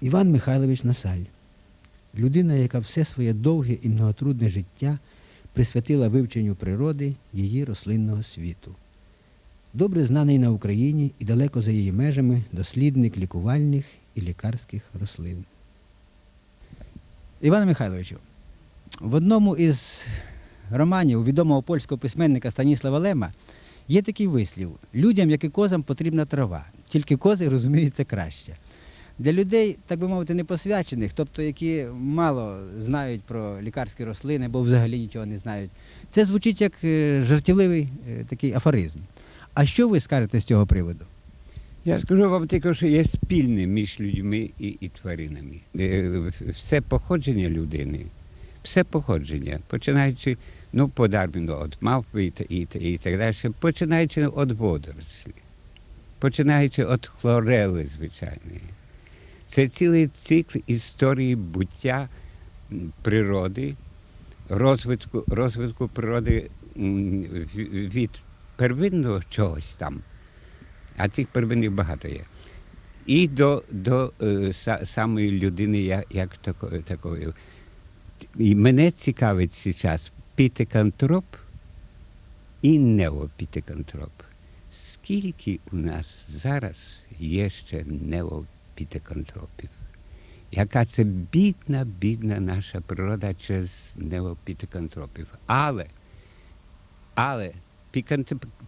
Іван Михайлович Насаль, людина, яка все своє довге і многотрудне життя присвятила вивченню природи її рослинного світу. Добре знаний на Україні і далеко за її межами дослідник лікувальних і лікарських рослин. Іване Михайловичу, в одному із романів відомого польського письменника Станіслава Лема є такий вислів: людям, як і козам, потрібна трава, тільки кози розуміють це краще. Для людей, так би мовити, непосвячених, тобто які мало знають про лікарські рослини або взагалі нічого не знають, це звучить як е, жартівливий е, такий афоризм. А що ви скажете з цього приводу? Я скажу вам тільки, що є спільне між людьми і, і тваринами. Е, Все походження людини, все походження, починаючи ну, по Дарвіну від мавпи і, і, і так далі, починаючи від водорослі, починаючи від хлорели звичайної. Це цілий цикл історії буття природи, розвитку, розвитку природи від первинного чогось там, а цих первинних багато є. І до, до е, са- самої людини як, як тако- такої. І мене цікавить зараз пітикантроп і неопітикантроп. Скільки у нас зараз є ще неопітикантропів? Яка це бідна, бідна наша природа через неопітикантропів. Але, але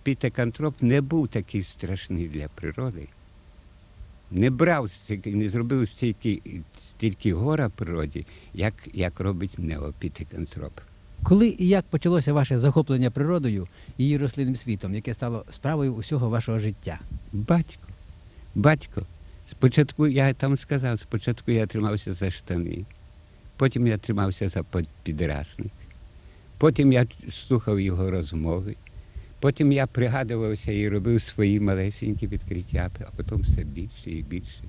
пітикантроп не був такий страшний для природи. Не брав стільки, не зробив стільки, стільки гора природі, як, як робить неопітикантроп. Коли і як почалося ваше захоплення природою і її рослинним світом, яке стало справою усього вашого життя? Батько, батько. Спочатку я там сказав, спочатку я тримався за штани, потім я тримався за підрасник, потім я слухав його розмови, потім я пригадувався і робив свої малесенькі відкриття, а потім все більше і більше.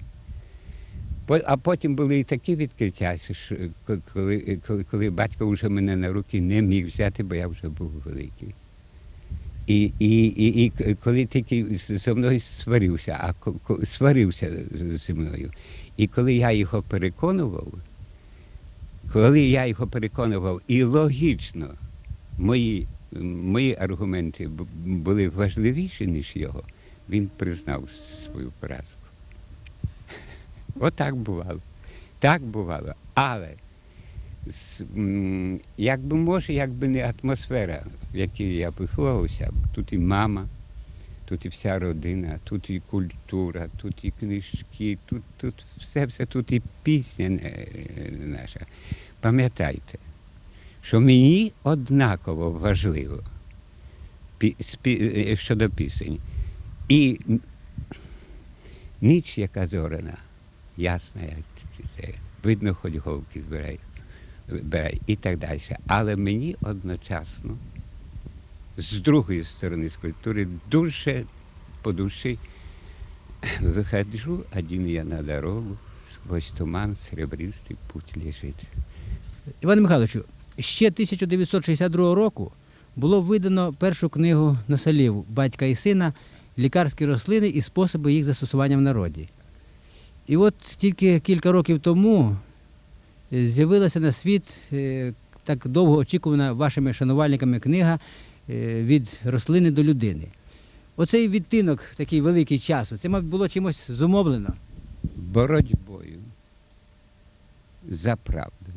А потім були і такі відкриття, що коли, коли, коли батько вже мене на руки не міг взяти, бо я вже був великий. І, і, і, і коли тільки зі мною сварився, а сварився зі мною. І коли я його переконував, коли я його переконував, і логічно мої, мої аргументи бу- були важливіші, ніж його, він признав свою поразку. Отак бувало. Так бувало. Але якби може, якби не атмосфера, в якій я виховувався, тут і мама, тут і вся родина, тут і культура, тут і книжки, тут, тут все, все, тут і пісня е, наша. Пам'ятайте, що мені однаково важливо спі- е, щодо пісень. І ніч, яка зоряна, ясна, як це, видно, хоч голки збирай, бере і так далі. Але мені одночасно, з другої сторони скульптури, дуже по душі виходжу, один я на дорогу, сквозь туман серебристий путь лежить. Іване Михайловичу, ще 1962 року було видано першу книгу Носолів батька і сина лікарські рослини і способи їх застосування в народі. І от тільки кілька років тому з'явилася на світ е, так довго очікувана вашими шанувальниками книга е, від рослини до людини. Оцей відтинок, такий великий часу, це, мабуть, було чимось зумовлено. боротьбою за правду,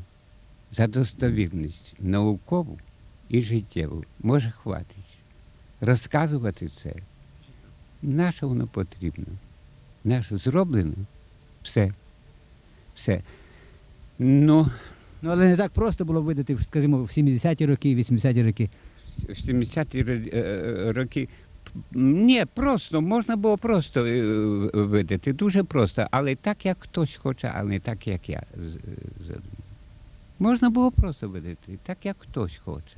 за достовірність наукову і життєву. Може хватить. Розказувати це. Наше воно потрібно. Наше зроблено. Все. Все. Ну, Ну, але не так просто було видати, скажімо, в 70-ті роки, 80-ті роки. в 70-ті е, роки. Ні, просто, можна було просто е, видати, дуже просто, але так, як хтось хоче, а не так, як я. Можна було просто видати, так, як хтось хоче,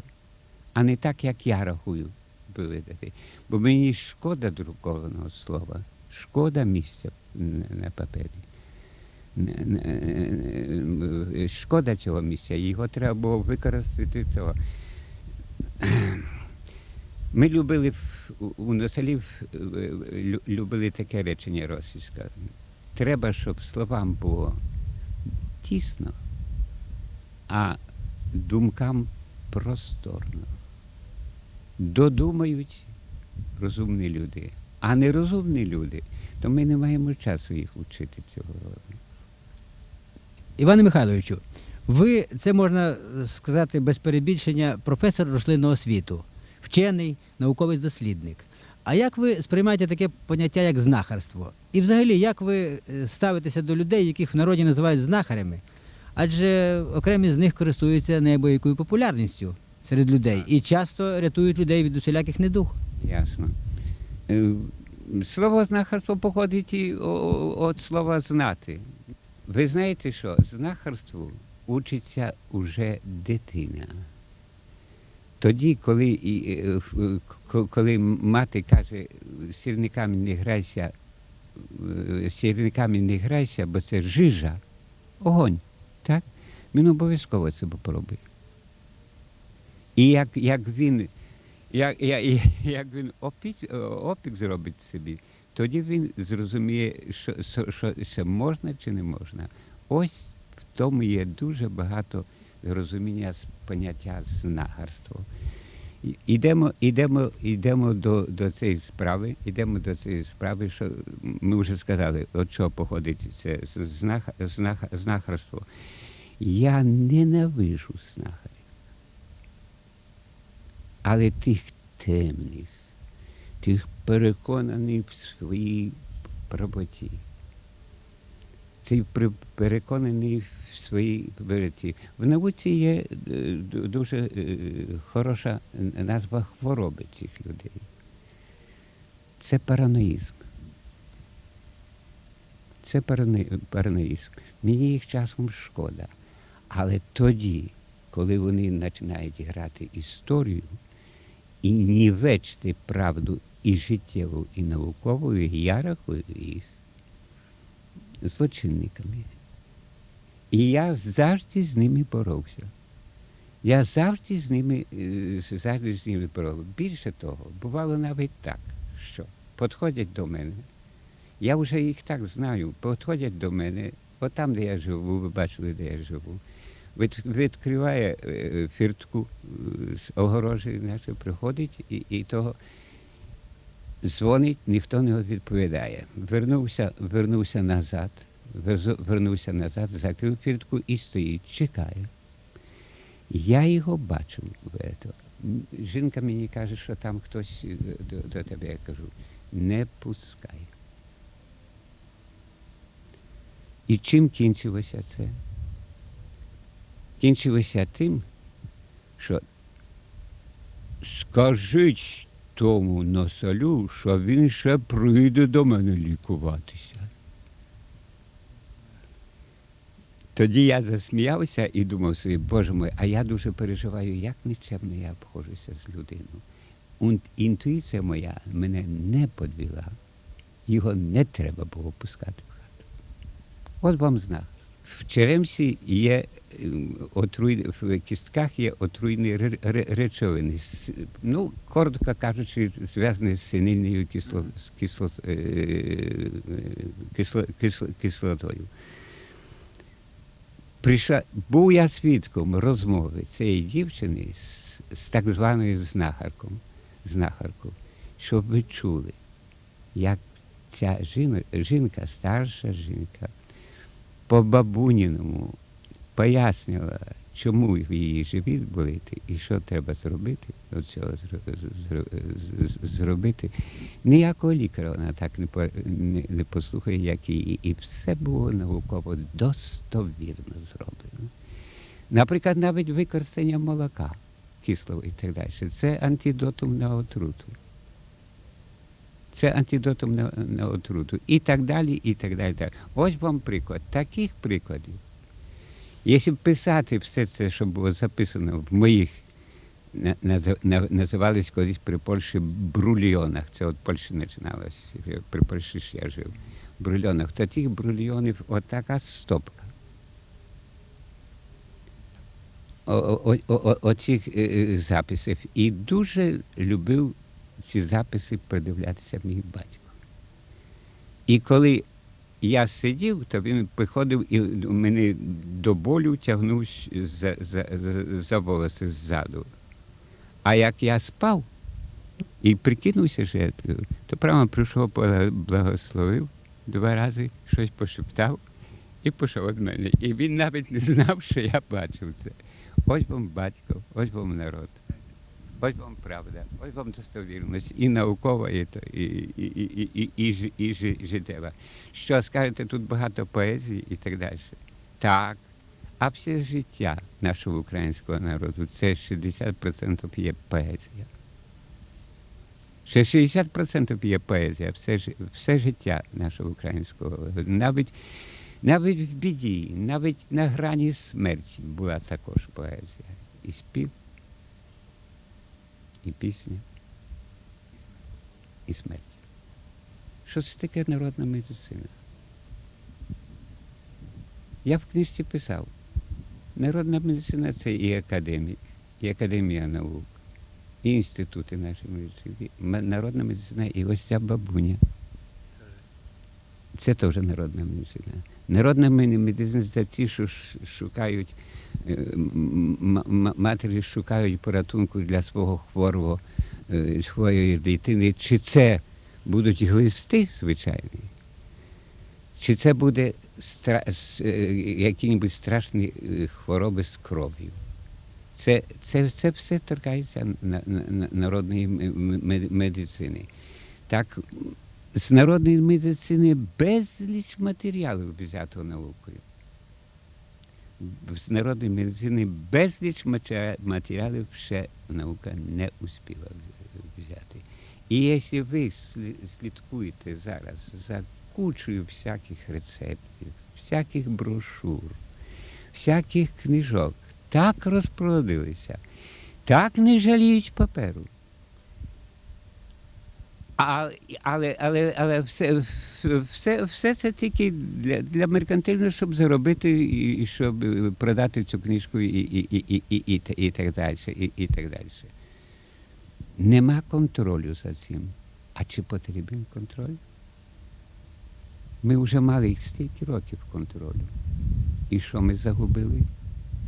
а не так, як я рахую би видати. Бо мені шкода друкованого слова, шкода місця на папері. Не- е, Шкода цього місця, його треба було використати цього. Ми любили у- Носалів е, любили таке речення російське. Треба, щоб словам було тісно, а думкам просторно. Додумають розумні люди, а нерозумні люди, то ми не маємо часу їх вчити цього роду. Іване Михайловичу, ви, це можна сказати без перебільшення, професор рослинного світу, вчений, науковий дослідник. А як ви сприймаєте таке поняття, як знахарство? І взагалі, як ви е, ставитеся до людей, яких в народі називають знахарями? Адже окремі з них користуються неабиякою популярністю серед людей і часто рятують людей від усіляких недуг. Ясно. Е, Слово знахарство походить і від слова знати. Ви знаєте що? Знахарству учиться уже дитина. Тоді, коли, е, к- коли мати каже, сірниками не грайся, е, сірниками не грайся, бо це жижа, огонь. Так? Він обов'язково це поробить. І як, як він як, як, як він опік, опік зробить собі, тоді він зрозуміє, що, що, що, що можна чи не можна. Ось в тому є дуже багато розуміння з поняття знагарства. І- Ідемо, ідемо, ідемо до, до цієї справи, ідемо до цієї справи, що ми вже сказали, від чого походить це знах, знах, знахарство. Я ненавижу знахарів але тих темних, тих переконаних в своїй правоті. Цей переконаний в своїй правоті. В науці є е, дуже е, хороша назва хвороби цих людей. Це параноїзм. Це параноїзм. Мені їх часом шкода. Але тоді, коли вони починають грати історію, і нівечити правду і життєву, і наукову, я рахую їх злочинниками. І я завжди з ними боровся. Я завжди з ними, е, завжди з ними боровся. Більше того, бувало навіть так, що підходять до мене. Я вже їх так знаю, підходять до мене, от там, де я живу, ви бачили, де я живу відкриває е, фіртку е, з огорожі, наче приходить і, і того дзвонить, ніхто не відповідає. Вернувся, вернувся назад, вернувся назад, закрив фіртку і стоїть, чекає. Я його. М, Жінка мені каже, що там хтось е, до, до тебе. Я кажу, не пускай. І чим кінчилося це? кінчилося тим, що скажіть тому носолю, що він ще прийде до мене лікуватися. Тоді я засміявся і думав собі, боже мой, а я дуже переживаю, як нечемно я обходжуся з людиною. Інтуїція моя мене не подвіла. Його не треба було пускати в хату. От вам знак. В черемсі є отруй... в кістках є отруйні ре- ре- речовини. Ну, коротко кажучи, зв'язані з синильною кисло... кисло... е, е, кисло... Кисло... кислотою. Прийшла... Був я свідком розмови цієї дівчини з, з так званою знахарком, знахаркою, щоб ви чули, як ця жінка, старша жінка, по бабуніному пояснювала, чому її живіт болить і що треба зробити, от з- з- зробити. Ніякого лікаря вона так не, по- не, не послухає, як її. І все було науково достовірно зроблено. Наприклад, навіть використання молока кислого і так далі. Це антидотом на отруту. Це антидотом на, на отруту. І так далі, і так далі. Так. Ось вам приклад. Таких прикладів. Якщо писати все це, що було записано в моїх, на- називались колись при Польщі брульйонах. Це від Польщі починалося. При Польщі ж я жив. Брульйонах. То тих брульйонів отака стопка. О- Оцих е, е, записів. І дуже любив ці записи придивлятися мій батько. І коли я сидів, то він приходив і мене до болю тягнув за, за, за, за волоси ззаду. А як я спав і прикинувся жертвою, то прямо прийшов, бла- благословив два рази, щось пошептав і пішов від мене. І він навіть не знав, що я бачив це. Ось вам батько, ось вам народ. Ось вам правда, ось вам достовірність і наукова, і, і, і, і, і, і, і, жи- і, жи- життєва. Що скажете, тут багато поезії і так далі. Так. А все життя нашого українського народу це 60% є поезія. Ще 60% є поезія, все, все життя нашого українського. Навіть, навіть в біді, навіть на грані смерті була також поезія. І спів, і пісня, і смерть. Що це таке народна медицина? Я в книжці писав. Народна медицина це і академік, і академія наук, і інститути нашої медицини. Народна медицина і ось ця бабуня. Це теж народна медицина. Народна медицина це ті, що шукають, е, матері шукають порятунку для свого хворого, е, хворої дитини. Чи це будуть глисти, звичайні, чи це буде стра... е, які-небудь страшні хвороби з кров'ю. Це, це, це все торкається на, на, на- народної медицини. Так, з народної медицини безліч матеріалів взято наукою. З народної медицини безліч матеріалів ще наука не успіла взяти. І якщо ви слідкуєте зараз за кучою всяких рецептів, всяких брошур, всяких книжок, так розпродилися, так не жаліють паперу. Але, але, але все, все, все це тільки для, для меркантильного, щоб заробити і, щоб продати цю книжку і, і, і, і, і, і, та- і так далі. І, і так далі. Нема контролю за цим. А чи потрібен контроль? Ми вже мали стільки років контролю. І що ми загубили?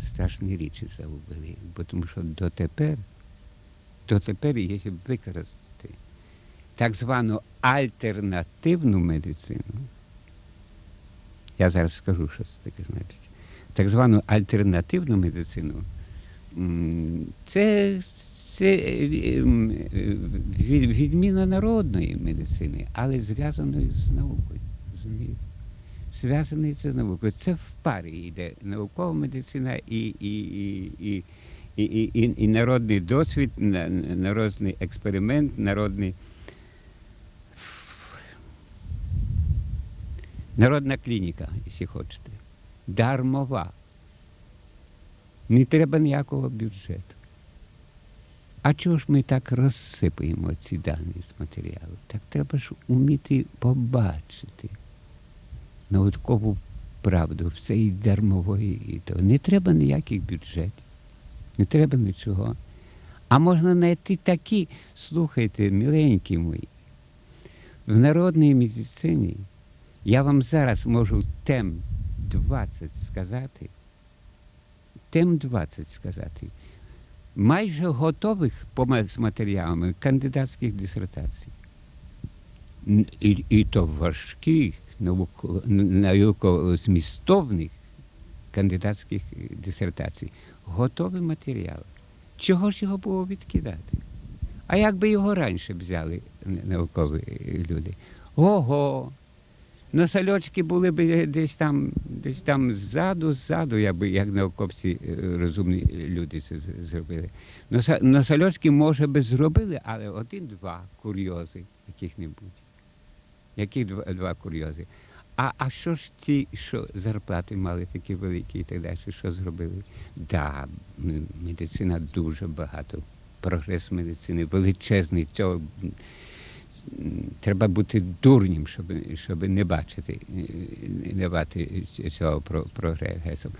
Страшні речі загубили. Бо тому що дотепер, дотепер, якщо використати так звану альтернативну медицину, я зараз скажу, що це таке значить. Так звану альтернативну медицину, це, це е, е, від- відміна народної медицини, але зв'язаної з наукою. Розумієте? Зв'язаний це з наукою. Це в парі йде наукова медицина і, і, і, і, і, і, і, народний досвід, на- на- народний експеримент, народний. Народна клініка, якщо хочете. Дармова. Не треба ніякого бюджету. А чого ж ми так розсипаємо ці дані з матеріалу? Так треба ж уміти побачити наукову правду в цій дармової і то. Не треба ніяких бюджетів, не треба нічого. А можна знайти такі, слухайте, миленькі мої, в народній медицині я вам зараз можу тем 20 сказати, тем 20 сказати, майже готових з матеріалами кандидатських дисертацій. І, і то важких, науко- науково-змістовних кандидатських е, дисертацій. Готовий матеріал. Чого ж його було відкидати? А як би його раніше взяли наукові е, люди? Ого! Носольочки були б десь там, десь там ззаду, ззаду, якби як науковці е, розумні люди це зробили. Носа- Носольочки, може би, зробили, але один-два курйози яких-небудь. Які два, два курйози? А, а що ж ці, що зарплати мали такі великі і так далі, що зробили? Да, медицина дуже багато. Прогрес медицини величезний. Цього треба бути дурнім, щоб, щоб не бачити, не бачити цього про- прогресу.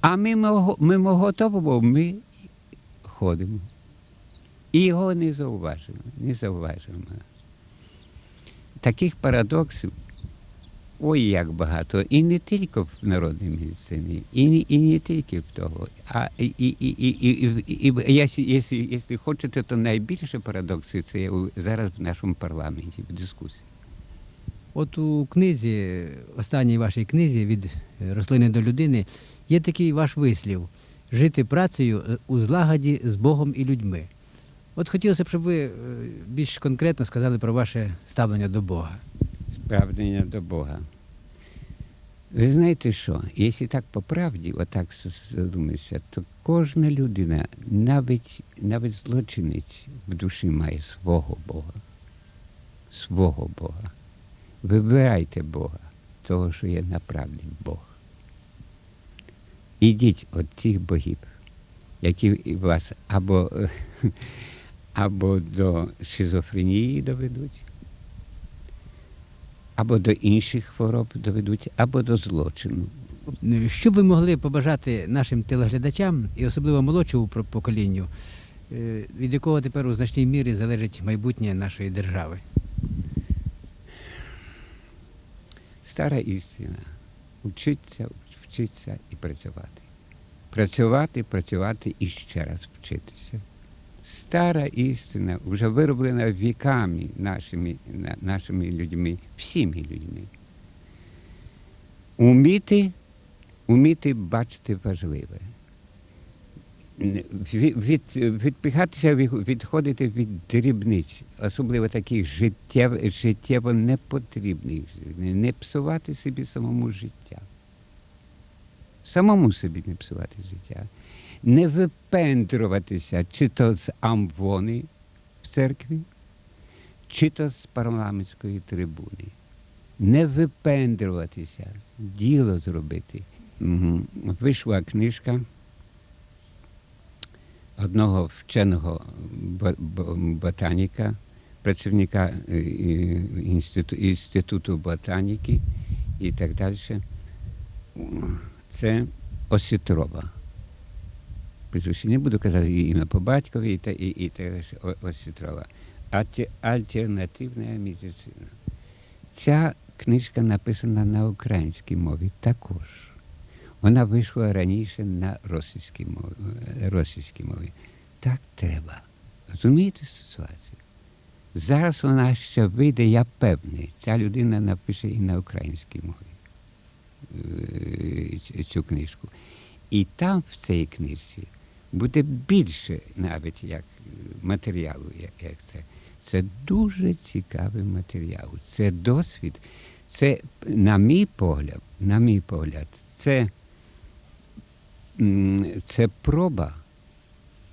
А мимо, мимо готового ми ходимо. І його не зауважимо, не зауважимо. Таких парадоксів ой як багато. І не тільки в народній медицині, і, не- і не тільки в того. А і, і, і, і, і, і, якщо, якщо, хочете, то найбільше парадокси це зараз в нашому парламенті, в дискусії. От у книзі, останній вашій книзі від е, рослини до людини, є такий ваш вислів жити працею е, у злагоді з Богом і людьми. От хотілося б, щоб ви е, більш конкретно сказали про ваше ставлення до Бога. Справдення до Бога. Ви знаєте що? Якщо так по правді, отак задуматися, то кожна людина, навіть, навіть злочинець в душі має свого Бога. Свого Бога. Вибирайте Бога, того, що є направді Бог. Ідіть від цих богів, які вас або, або до шизофренії доведуть, або до інших хвороб доведуть, або до злочину. Що ви могли побажати нашим телеглядачам і особливо молодшому поколінню, е, від якого тепер у значній мірі залежить майбутнє нашої держави? Стара істина. Вчитися, вчитися і працювати. Працювати, працювати і ще раз вчитися. Стара істина, вже вироблена віками нашими, нашими людьми, всіми людьми. Уміти, уміти бачити важливе. Від, від, відпихатися, відходити від дрібниць, особливо таких життєво, життєво непотрібних, не псувати собі самому життя. Самому собі не псувати життя. Не випендруватися чи то з амвони в церкві, чи то з парламентської трибуни. Не випендруватися, діло зробити. Мгм. Вийшла книжка одного вченого бо- бо- ботаніка, працівника е, е, інститу, інституту ботаніки і так далі. Це Осітрова. Прізвище не буду казати її ім'я по батькові і, та- і, і так далі. О- Альтернативна медицина. Ця книжка написана на українській мові також. Вона вийшла раніше на російській мові. е, російській мові. Так треба. Розумієте ситуацію? Зараз вона ще вийде, я певний. Ця людина напише і на українській мові е, цю книжку. І там в цій книжці буде більше навіть як е, матеріалу, як, це. Це дуже цікавий матеріал. Це досвід. Це, на мій погляд, на мій погляд, це, це проба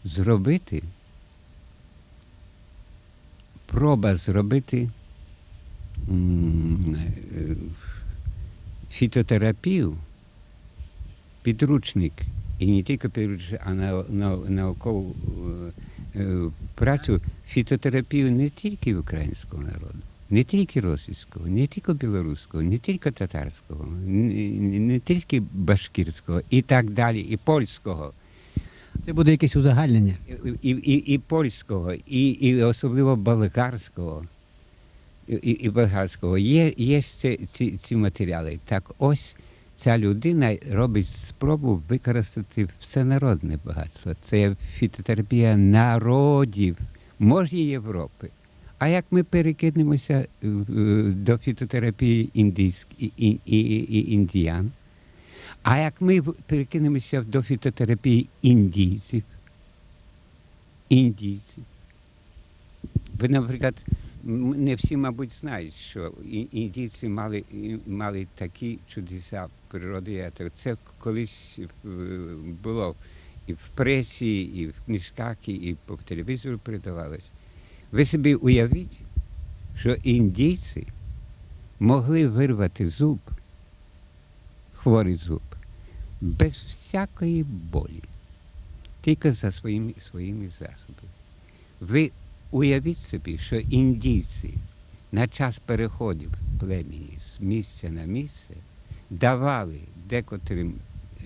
зробити, проба зробити е, фітотерапію, підручник, і не тільки підручник, а нау- нау- наукову е, е, працю, фітотерапію не тільки українського народу, не тільки російського, не тільки білоруського, не тільки татарського, не, не- тільки башкірського і так далі, і польського. Це буде якесь узагальнення. І, і, і польського, і, і особливо болгарського. І, і і болгарського. Є, є ці, ці, ці матеріали. Так ось ця людина робить спробу використати всенародне багатство. Це фітотерапія народів, може Європи. А як ми перекинемося е, до фітотерапії індійськ, і, і, і, і індіян? А як ми перекинемося до фітотерапії індійців? Індійців. Ви, наприклад, не всі, мабуть, знають, що індійці мали, мали такі чудеса природи. то Це колись е, було і в пресі, і в книжках, і по телевізору передавалось. Ви собі уявіть, що індійці могли вирвати зуб, хворий зуб, без всякої болі, тільки за своїми, своїми засобами. Ви уявіть собі, що індійці на час переходів племені з місця на місце давали декотрим,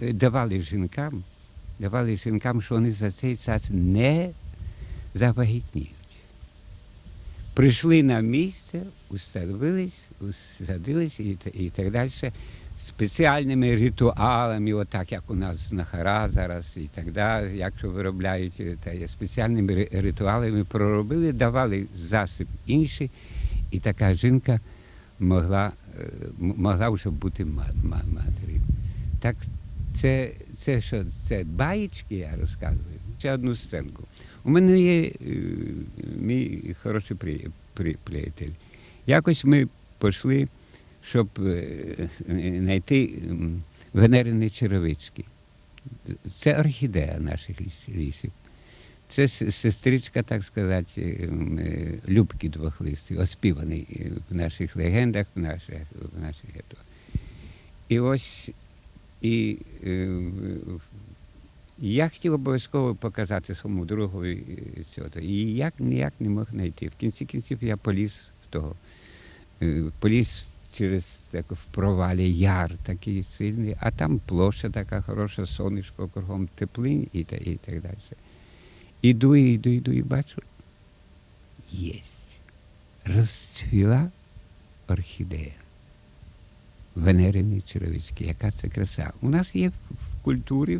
е, давали жінкам, давали жінкам, що вони за цей час не завагітніють. Прийшли на місце, установились, усадились і, і так далі. Спеціальними ритуалами, отак як у нас знахара зараз і так далі, якщо виробляють, е, та спеціальними ритуалами проробили, давали засіб інший, і така жінка могла, е, могла вже бути ма- ма- матір'ю. Так це, це що, це баєчки, я розказую. Ще одну сценку. У мене є е, мій хороший при, при, приятель. Якось ми пішли, щоб е, знайти м, венерини черевички. Це орхідея наших лісів. Це сестричка, так сказати, ем, е, Любки двохлистий, оспіваний е, в наших легендах, в наших, в наших ето. І ось і е, я хотів обов'язково показати своєму другові е, цього. І як ніяк не мог знайти. В кінці кінців я поліз в того. е, Поліз через так, в провалі яр такий сильний, а там площа така хороша, сонечко кругом теплинь і, та- і так далі. Іду, і йду, йду і бачу. Єсть. Розцвіла орхідея. Венерини черевички. Яка це краса. У нас є в культурі,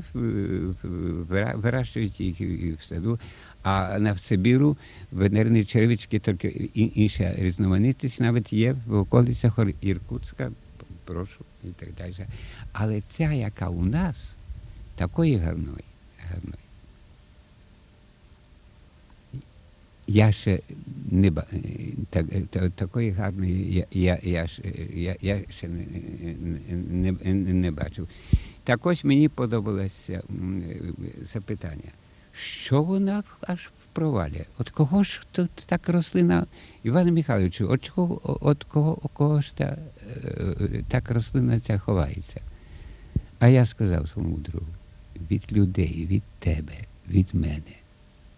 вирощують їх в саду, а на Сибіру венерні черевички тільки інша різноманітність навіть є в околицях Іркутська, прошу і так далі. Але ця, яка у нас, такої гарної, гарної. Я ще не е, так, е, та- такої гарної я, я, я, е, я, ще не, не, не, бачив. Так ось мені подобалося запитання, що вона аж в провалі? От кого ж тут так рослина, Іване Михайловичу, от кого, от кого, кого ж та, так рослина ця ховається? А я сказав своєму другу, від людей, від тебе, від мене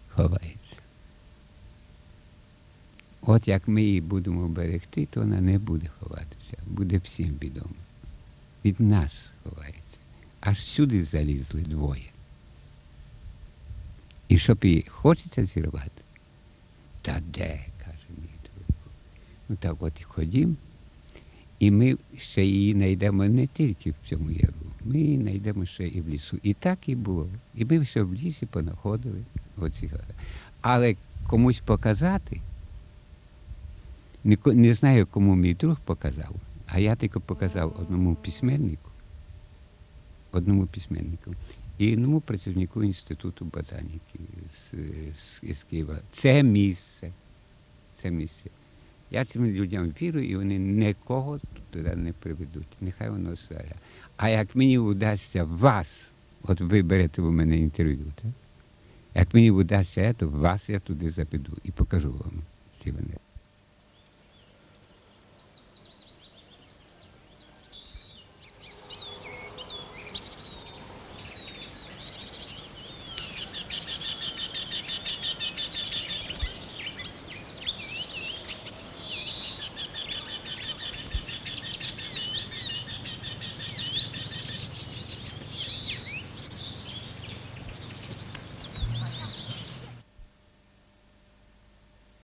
ховається. От як ми її будемо берегти, то вона не буде ховатися, буде всім відомо. Від нас ховається. Аж сюди залізли двоє. І щоб її хочеться зірвати. Та де, каже мій друг. Ну так от ходім, і ми ще її знайдемо не тільки в цьому яру, ми її знайдемо ще і в лісу. І так і було. І ми все в лісі понаходили. Оці. Але комусь показати. Не, знаю, кому мій друг показав, а я тільки показав одному письменнику, одному письменнику і одному працівнику Інституту ботаніки з, з, з Києва. Це місце. Це місце. Я цим людям вірю, і вони нікого туди не приведуть. Нехай воно своє. А як мені вдасться вас, от ви берете у мене інтерв'ю, так? Як мені вдасться, то вас я туди заведу і покажу вам ці вони.